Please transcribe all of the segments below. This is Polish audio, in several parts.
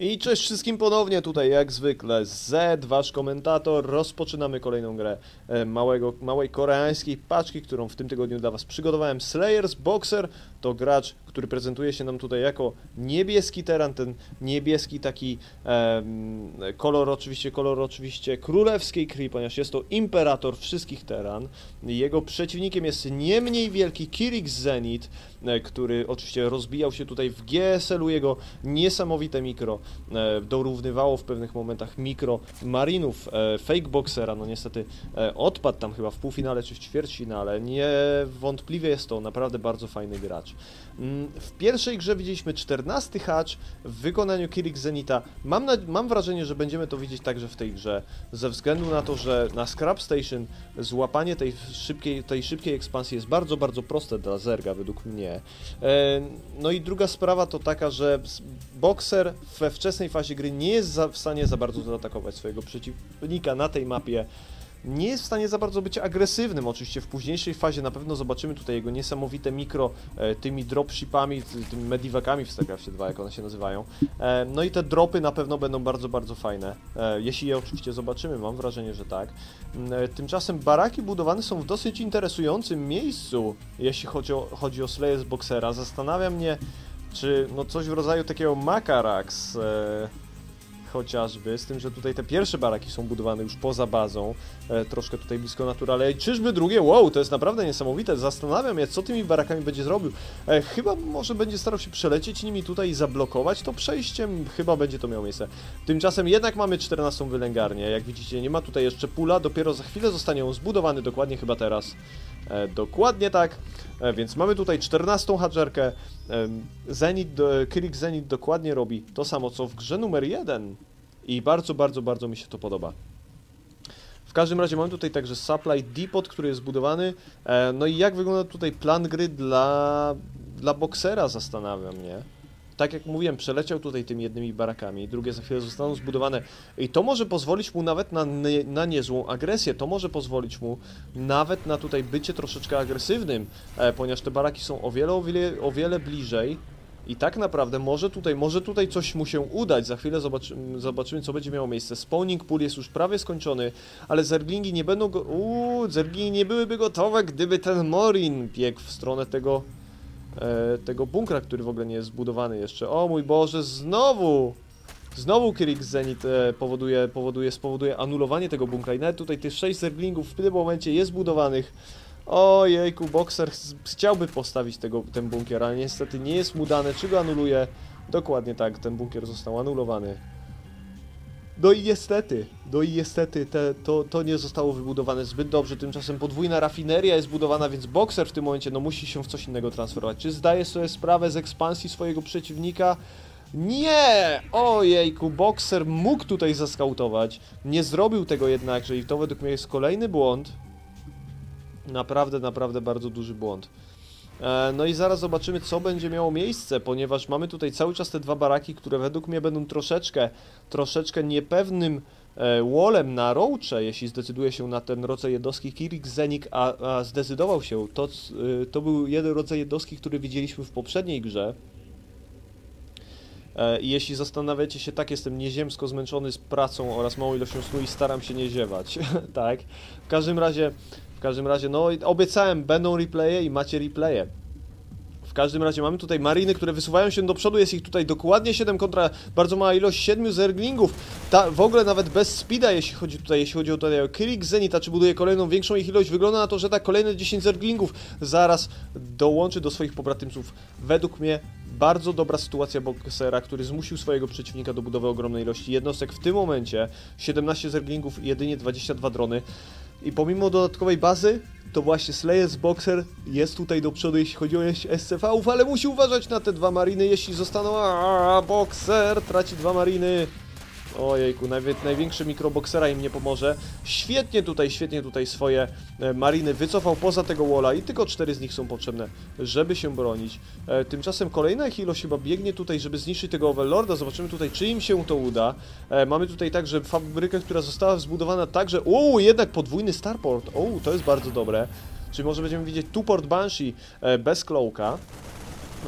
I cześć wszystkim ponownie, tutaj jak zwykle Z, wasz komentator. Rozpoczynamy kolejną grę e, małego, małej koreańskiej paczki, którą w tym tygodniu dla was przygotowałem. Slayers Boxer to gracz, który prezentuje się nam tutaj jako niebieski teran, ten niebieski taki kolor oczywiście, kolor oczywiście królewskiej krwi, ponieważ jest to imperator wszystkich teran. Jego przeciwnikiem jest nie mniej wielki Kirik Zenit, e, który oczywiście rozbijał się tutaj w GSL-u, jego niesamowite mikro e, dorównywało w pewnych momentach mikro Marinów, e, fake boxera, no niestety e, odpadł tam chyba w półfinale czy w ćwierćfinale, niewątpliwie jest to naprawdę bardzo fajny gracz. Mm, W pierwszej grze widzieliśmy 14 hacz w wykonaniu Kirik Zenita. Mam, na, mam wrażenie, że będziemy to widzieć także w tej grze, ze względu na to, że na Scrap Station złapanie tej szybkiej, tej szybkiej ekspansji jest bardzo, bardzo proste dla Zerga, według mnie. E, No i druga sprawa to taka, że Boxer we wczesnej fazie gry nie jest w stanie za bardzo zaatakować swojego przeciwnika na tej mapie. Nie jest w stanie za bardzo być agresywnym. Oczywiście w późniejszej fazie na pewno zobaczymy tutaj jego niesamowite mikro e, tymi dropshipami, ty- tymi medivakami w StarCraftie 2, jak one się nazywają. E, no i te dropy na pewno będą bardzo, bardzo fajne. E, jeśli je oczywiście zobaczymy, mam wrażenie, że tak. Mm, Tymczasem baraki budowane są w dosyć interesującym miejscu, jeśli chodzi o, chodzi o Slayers Boxera. Zastanawia mnie, czy no coś w rodzaju takiego Makarax e, chociażby, z tym, że tutaj te pierwsze baraki są budowane już poza bazą, e, troszkę tutaj blisko natury, ale czyżby drugie? Wow, to jest naprawdę niesamowite. Zastanawiam się, co tymi barakami będzie zrobił. E, chyba może będzie starał się przelecieć nimi tutaj i zablokować to przejściem. Chyba będzie to miało miejsce. Tymczasem jednak mamy 14 wylęgarnię. Jak widzicie, nie ma tutaj jeszcze pula, dopiero za chwilę zostanie on zbudowany, dokładnie chyba teraz. E, dokładnie tak. E, więc mamy tutaj 14 hadżerkę. Em, Zenit, Kirik Zenit dokładnie robi to samo, co w grze numer 1. I bardzo, bardzo, bardzo mi się to podoba. W każdym razie mamy tutaj także Supply Depot, który jest zbudowany. E, no i jak wygląda tutaj plan gry dla, dla boksera, zastanawia mnie. Tak jak mówiłem, przeleciał tutaj tymi jednymi barakami, drugie za chwilę zostaną zbudowane. I to może pozwolić mu nawet na, na niezłą agresję. To może pozwolić mu nawet na tutaj bycie troszeczkę agresywnym, e, ponieważ te baraki są o wiele, o wiele, o wiele bliżej. I tak naprawdę może tutaj, może tutaj coś mu się udać. Za chwilę zobaczymy, zobaczymy co będzie miało miejsce. Spawning pool jest już prawie skończony, ale zerglingi nie będą go... Uuu, zerglingi nie byłyby gotowe, gdyby ten Morin biegł w stronę tego, e, tego bunkra, który w ogóle nie jest zbudowany jeszcze. O mój Boże, znowu! Znowu Kirik Zenit e, powoduje, powoduje, spowoduje anulowanie tego bunkra i nawet tutaj tych 6 zerglingów w tym momencie jest budowanych. Ojejku, Boxer ch- chciałby postawić tego, ten bunkier, ale niestety nie jest mu dane. Czy go anuluje? Dokładnie tak, ten bunkier został anulowany. No i niestety, no i niestety te, to, to nie zostało wybudowane zbyt dobrze, tymczasem podwójna rafineria jest budowana, więc Boxer w tym momencie no musi się w coś innego transferować. Czy zdaje sobie sprawę z ekspansji swojego przeciwnika? Nie! Ojejku, Boxer mógł tutaj zaskautować, nie zrobił tego jednakże i to według mnie jest kolejny błąd. Naprawdę, naprawdę bardzo duży błąd. E, No i zaraz zobaczymy, co będzie miało miejsce, ponieważ mamy tutaj cały czas te dwa baraki, które według mnie będą troszeczkę, troszeczkę niepewnym e, wallem na roache, jeśli zdecyduje się na ten rodzaj jednostki Kirik Zenik, a, a zdecydował się. To, y, to był jeden rodzaj jednostki, który widzieliśmy w poprzedniej grze. E, I jeśli zastanawiacie się, tak, jestem nieziemsko zmęczony z pracą oraz małą ilością snu i staram się nie ziewać, tak. W każdym razie, w każdym razie, no obiecałem, będą replaye i macie replaye. W każdym razie mamy tutaj mariny, które wysuwają się do przodu, jest ich tutaj dokładnie 7 kontra bardzo mała ilość 7 zerglingów. Ta, w ogóle nawet bez speeda, jeśli chodzi tutaj, jeśli chodzi o tutaj o Kirik Zenita, czy buduje kolejną większą ich ilość, wygląda na to, że tak kolejne 10 zerglingów zaraz dołączy do swoich pobratymców. Według mnie bardzo dobra sytuacja boksera, który zmusił swojego przeciwnika do budowy ogromnej ilości jednostek. W tym momencie 17 zerglingów i jedynie 22 drony. I pomimo dodatkowej bazy, to właśnie Slayers Boxer jest tutaj do przodu, jeśli chodzi o SCV-ów, ale musi uważać na te dwa mariny, jeśli zostaną... Aaaa, Boxer traci dwa mariny. Ojejku, najwie, największy mikroboksera im nie pomoże. Świetnie tutaj, świetnie tutaj swoje e, mariny wycofał poza tego walla i tylko cztery z nich są potrzebne, żeby się bronić. E, tymczasem kolejna ich ilość chyba biegnie tutaj, żeby zniszczyć tego Overlorda. Zobaczymy tutaj, czy im się to uda. E, mamy tutaj także fabrykę, która została zbudowana także... Uuu, jednak podwójny starport. Uuu, to jest bardzo dobre. Czyli może będziemy widzieć tu port Banshee e, bez Cloaka.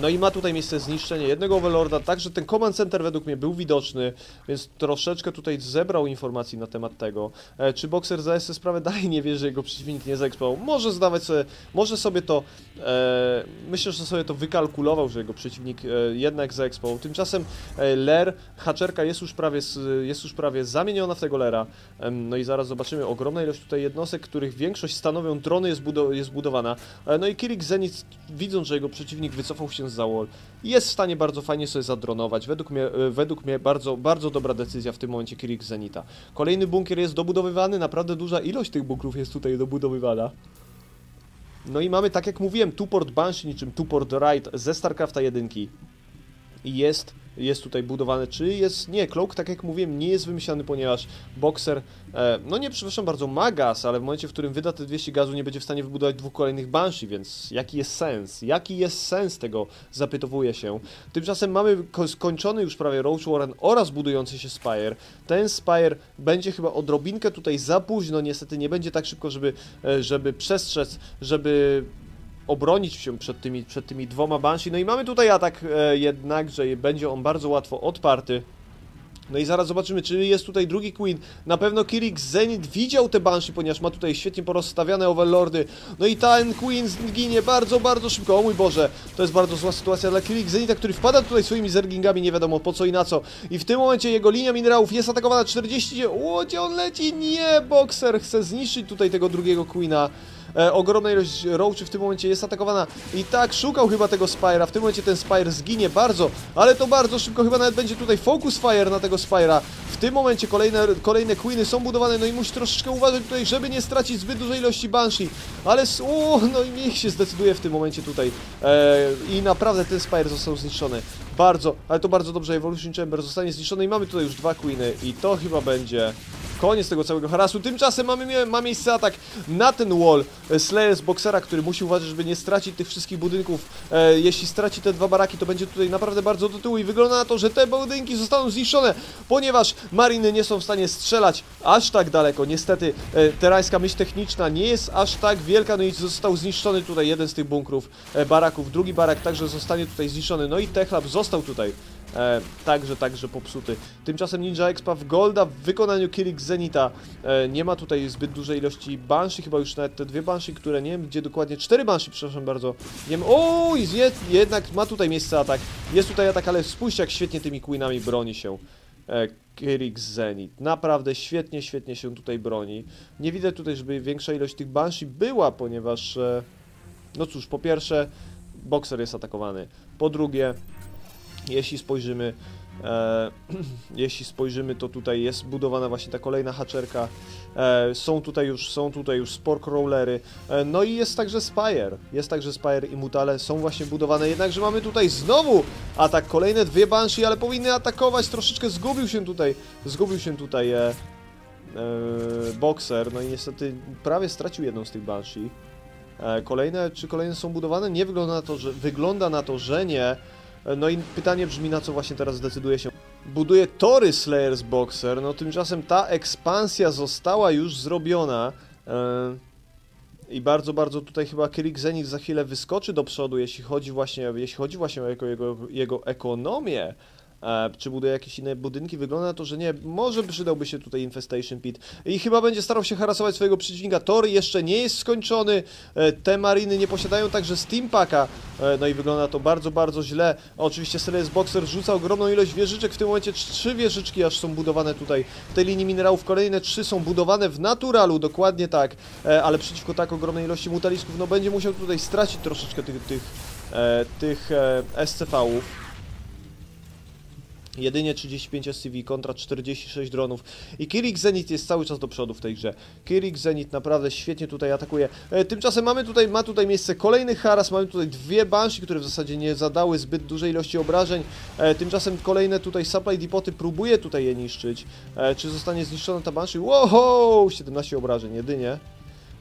No i ma tutaj miejsce zniszczenie jednego Overlorda, także ten Command Center według mnie był widoczny, więc troszeczkę tutaj zebrał informacji na temat tego. E, czy Boxer zdaje sobie sprawę? Dalej nie wie, że jego przeciwnik nie zaeksplował. Może zdawać sobie, może sobie to, e, myślę, że sobie to wykalkulował, że jego przeciwnik e, jednak zaeksplował. Tymczasem e, Ler, haczerka jest już prawie, jest już prawie zamieniona w tego Lera. No i zaraz zobaczymy ogromna ilość tutaj jednostek, których większość stanowią drony jest, budo jest budowana. E, no i Kirik Zenith, widząc, że jego przeciwnik wycofał się z wall, jest w stanie bardzo fajnie sobie zadronować. Według mnie, e, według mnie bardzo, bardzo dobra decyzja w tym momencie Kirik Zenita. Kolejny bunkier jest dobudowywany, naprawdę duża ilość tych bunkrów jest tutaj dobudowywana. No i mamy, tak jak mówiłem, Tuport Banshee niczym Tuport Ride ze StarCrafta 1. I jest jest tutaj budowany, czy jest... Nie, Cloak, tak jak mówiłem, nie jest wymyślany, ponieważ Boxer, e, no nie, przepraszam bardzo, ma gaz, ale w momencie, w którym wyda te 200 gazu, nie będzie w stanie wybudować dwóch kolejnych Banshee, więc jaki jest sens? Jaki jest sens tego, zapytowuje się. Tymczasem mamy skończony już prawie Roach Warren oraz budujący się Spire. Ten Spire będzie chyba odrobinkę tutaj za późno, niestety nie będzie tak szybko, żeby, e, żeby przestrzec, żeby obronić się przed tymi, przed tymi dwoma Banshee. No i mamy tutaj atak e, jednak, że będzie on bardzo łatwo odparty. No i zaraz zobaczymy, czy jest tutaj drugi Queen. Na pewno Kirik Zenith widział te Banshee, ponieważ ma tutaj świetnie porozstawiane Overlordy. No i ten Queen ginie bardzo, bardzo szybko. O mój Boże, to jest bardzo zła sytuacja dla Kirik Zenitha, który wpada tutaj swoimi zergingami, nie wiadomo po co i na co. I w tym momencie jego linia minerałów jest atakowana 40... O, gdzie on leci? Nie, Boxer chce zniszczyć tutaj tego drugiego Queena. E, ogromna ilość roachy w tym momencie jest atakowana i tak szukał chyba tego Spyra, w tym momencie ten Spire zginie bardzo, ale to bardzo szybko, chyba nawet będzie tutaj focus fire na tego Spyra. W tym momencie kolejne, kolejne Queeny są budowane, no i musi troszeczkę uważać tutaj, żeby nie stracić zbyt dużej ilości Banshee, ale no i niech się zdecyduje w tym momencie tutaj e, i naprawdę ten Spire został zniszczony. Bardzo, ale to bardzo dobrze, Evolution Chamber zostanie zniszczony i mamy tutaj już dwa Queeny i to chyba będzie koniec tego całego harasu. Tymczasem mamy, ma miejsce atak na ten wall Slayer z Boxera, który musi uważać, żeby nie stracić tych wszystkich budynków. E, jeśli straci te dwa baraki, to będzie tutaj naprawdę bardzo do tyłu i wygląda na to, że te budynki zostaną zniszczone, ponieważ mariny nie są w stanie strzelać aż tak daleko. Niestety e, terańska myśl techniczna nie jest aż tak wielka, no i został zniszczony tutaj jeden z tych bunkrów e, baraków. Drugi barak także zostanie tutaj zniszczony, no i Techlab został tutaj E, także, także popsuty. Tymczasem Ninja Expa w Golda w wykonaniu Kirik Zenita. E, nie ma tutaj zbyt dużej ilości Banshee, chyba już nawet te dwie Banshee, które nie wiem gdzie dokładnie, cztery Banshee, przepraszam bardzo. Nie wiem, oj, jednak ma tutaj miejsce atak. Jest tutaj atak, ale spójrzcie jak świetnie tymi Queenami broni się. E, Kirik Zenit. Naprawdę świetnie, świetnie się tutaj broni. Nie widzę tutaj, żeby większa ilość tych Banshee była, ponieważ... E, no cóż, po pierwsze, Boxer jest atakowany. Po drugie, jeśli spojrzymy, e, jeśli spojrzymy, to tutaj jest budowana właśnie ta kolejna haczerka. E, są tutaj już, są tutaj już sport crawlery. E, no i jest także Spire. Jest także Spire i Mutale są właśnie budowane. Jednakże mamy tutaj znowu atak. Kolejne dwie Banshee, ale powinny atakować. Troszeczkę zgubił się tutaj. Zgubił się tutaj e, e, Boxer. No i niestety prawie stracił jedną z tych Banshee. E, kolejne, czy kolejne są budowane? Nie wygląda na to, że, wygląda na to, że nie. No i pytanie brzmi, na co właśnie teraz zdecyduje się. Buduje tory Slayers Boxer, no tymczasem ta ekspansja została już zrobiona. Yy, I bardzo, bardzo tutaj chyba Kirik Zenith za chwilę wyskoczy do przodu, jeśli chodzi właśnie, jeśli chodzi właśnie o jego, jego, jego ekonomię. E, czy buduje jakieś inne budynki. Wygląda na to, że nie. Może przydałby się tutaj Infestation Pit. I chyba będzie starał się harasować swojego przeciwnika. Tor jeszcze nie jest skończony. E, te mariny nie posiadają także Steampaka. E, no i wygląda to bardzo, bardzo źle. Oczywiście Celeste Boxer rzuca ogromną ilość wieżyczek. W tym momencie trzy wieżyczki aż są budowane tutaj w tej linii minerałów. Kolejne trzy są budowane w naturalu, dokładnie tak. Ale przeciwko tak ogromnej ilości mutalisków, no będzie musiał tutaj stracić troszeczkę tych, tych, tych SCV-ów. Jedynie 35 SCV kontra 46 dronów i Kirik Zenith jest cały czas do przodu w tej grze. Kirik Zenith naprawdę świetnie tutaj atakuje. E, tymczasem mamy tutaj, ma tutaj miejsce kolejny haras, mamy tutaj dwie Banshee, które w zasadzie nie zadały zbyt dużej ilości obrażeń. E, tymczasem kolejne tutaj supply depoty próbuje tutaj je niszczyć. E, czy zostanie zniszczona ta Banshee? Wow, 17 obrażeń jedynie.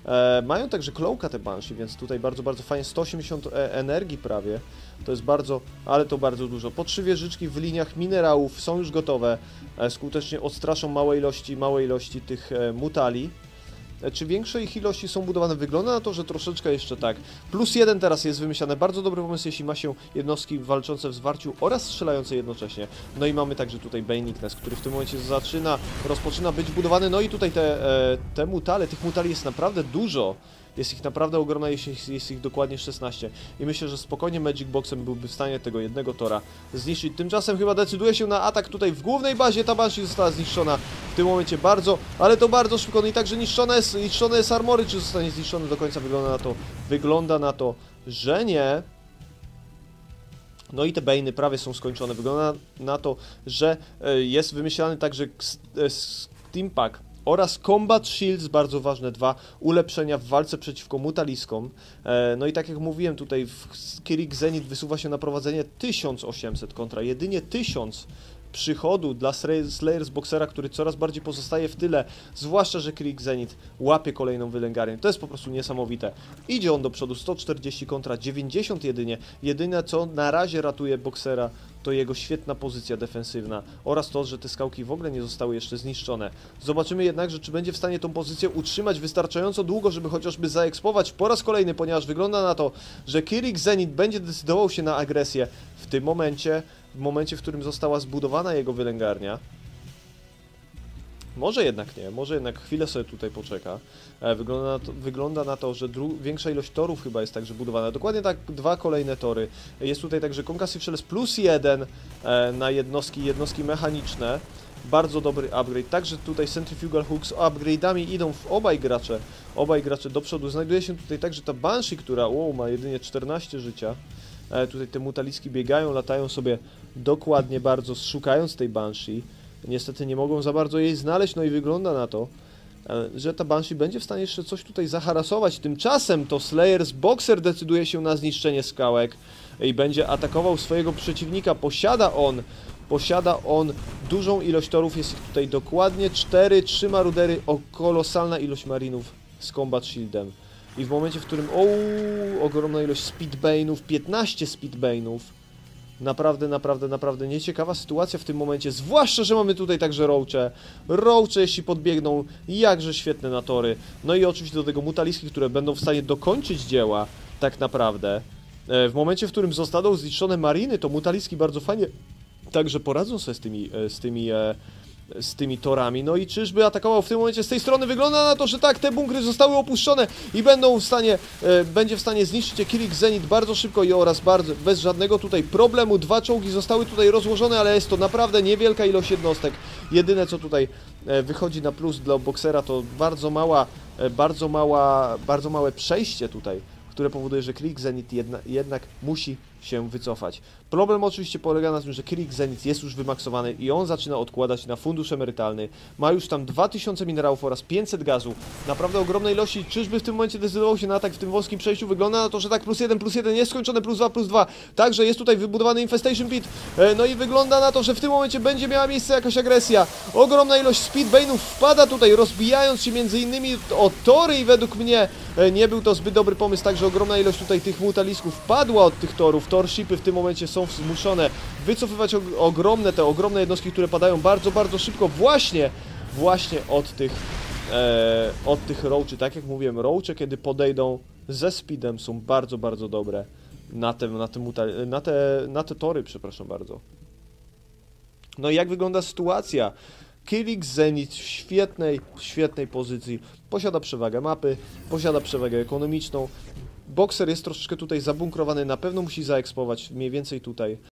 E, mają także Cloaka te Banshee, więc tutaj bardzo, bardzo fajnie. 180 e, energii prawie. To jest bardzo, ale to bardzo dużo. Po trzy wieżyczki w liniach minerałów są już gotowe. E, skutecznie odstraszą małe ilości, małe ilości tych mutali. E, Czy większe ich ilości są budowane? Wygląda na to, że troszeczkę jeszcze tak. Plus jeden teraz jest wymyślane. Bardzo dobry pomysł, jeśli ma się jednostki walczące w zwarciu oraz strzelające jednocześnie. No i mamy także tutaj Baneikness, który w tym momencie zaczyna, rozpoczyna być budowany. No i tutaj te, e, te mutale, tych mutali jest naprawdę dużo. Jest ich naprawdę ogromna, jeśli jest ich dokładnie 16. I myślę, że spokojnie Magic Boxem byłby w stanie tego jednego tora zniszczyć. Tymczasem chyba decyduje się na atak tutaj w głównej bazie. Ta Banshee została zniszczona w tym momencie bardzo, ale to bardzo szybko. No i także niszczone jest, niszczone jest armory. Czy zostanie zniszczony do końca? Wygląda na to, wygląda na to, że nie. No i te Bane'y prawie są skończone. Wygląda na to, że e, jest wymyślany także e, Steampack oraz Combat Shields, bardzo ważne dwa ulepszenia w walce przeciwko mutaliskom. E, No i tak jak mówiłem tutaj, w Kirik Zenith wysuwa się na prowadzenie 1800 kontra jedynie 1000 przychodu dla Slay- Slayers Boxera, który coraz bardziej pozostaje w tyle, zwłaszcza, że Kirik Zenith łapie kolejną wylęgarnię. To jest po prostu niesamowite. Idzie on do przodu 140 kontra 90 jedynie. Jedyne co na razie ratuje Boxera to jego świetna pozycja defensywna oraz to, że te skałki w ogóle nie zostały jeszcze zniszczone. Zobaczymy jednakże, czy będzie w stanie tą pozycję utrzymać wystarczająco długo, żeby chociażby zaekspować po raz kolejny, ponieważ wygląda na to, że Kirik Zenith będzie decydował się na agresję w tym momencie, w momencie, w którym została zbudowana jego wylęgarnia. Może jednak nie, może jednak chwilę sobie tutaj poczeka. E, Wygląda na to, wygląda na to że większa ilość torów chyba jest także budowana. Dokładnie tak, dwa kolejne tory. Jest tutaj także Concussive Shells plus jeden e, na jednostki, jednostki mechaniczne. Bardzo dobry upgrade. Także tutaj Centrifugal Hooks upgrade'ami idą w obaj gracze. Obaj gracze do przodu. Znajduje się tutaj także ta Banshee, która wow, ma jedynie 14 życia. E, tutaj te mutaliski biegają, latają sobie dokładnie bardzo, szukając tej Banshee. Niestety nie mogą za bardzo jej znaleźć, no i wygląda na to, e, że ta Banshee będzie w stanie jeszcze coś tutaj zaharasować. Tymczasem to Slayers Boxer decyduje się na zniszczenie skałek i będzie atakował swojego przeciwnika. Posiada on, posiada on dużą ilość torów, jest ich tutaj dokładnie 4, 3 marudery, o kolosalna ilość marinów z Combat Shieldem. I w momencie, w którym, o, ogromna ilość speedbane'ów, 15 speedbane'ów, Naprawdę, naprawdę, naprawdę nieciekawa sytuacja w tym momencie, zwłaszcza, że mamy tutaj także roache. Roache, jeśli podbiegną, jakże świetne na tory. No i oczywiście do tego mutaliski, które będą w stanie dokończyć dzieła, tak naprawdę. E, W momencie, w którym zostaną zniszczone mariny, to mutaliski bardzo fajnie także poradzą sobie z tymi, e, z tymi e, z tymi torami. No i czyżby atakował w tym momencie z tej strony? Wygląda na to, że tak, te bunkry zostały opuszczone i będą w stanie, e, będzie w stanie zniszczyć Kirik Zenit bardzo szybko i oraz bardzo, bez żadnego tutaj problemu. Dwa czołgi zostały tutaj rozłożone, ale jest to naprawdę niewielka ilość jednostek. Jedyne co tutaj e, wychodzi na plus dla boksera to bardzo mała, e, bardzo mała, bardzo małe przejście tutaj które powoduje, że Kirik Zenit jedna, jednak musi się wycofać. Problem oczywiście polega na tym, że Kirik Zenit jest już wymaksowany i on zaczyna odkładać na fundusz emerytalny. Ma już tam 2000 minerałów oraz 500 gazu. Naprawdę ogromnej ilości. Czyżby w tym momencie decydował się na atak w tym wąskim przejściu? Wygląda na to, że tak, plus 1, plus 1 jest skończone, plus 2, plus 2. Także jest tutaj wybudowany Infestation Pit. E, No i wygląda na to, że w tym momencie będzie miała miejsce jakaś agresja. Ogromna ilość speedbane'ów wpada tutaj, rozbijając się między innymi o tory i według mnie e, nie był to zbyt dobry pomysł, także ogromna ilość tutaj tych mutalisków padła od tych torów. Torshipy w tym momencie są zmuszone wycofywać og ogromne te ogromne jednostki, które padają bardzo, bardzo szybko właśnie, właśnie od tych e, od tych roaczy. Tak jak mówiłem, roache kiedy podejdą ze speedem są bardzo, bardzo dobre na te, na te, na te, na te tory, przepraszam bardzo. No i jak wygląda sytuacja? Kirik Zenit w świetnej, świetnej pozycji. Posiada przewagę mapy, posiada przewagę ekonomiczną. Boxer jest troszeczkę tutaj zabunkrowany, na pewno musi zaekspować mniej więcej tutaj.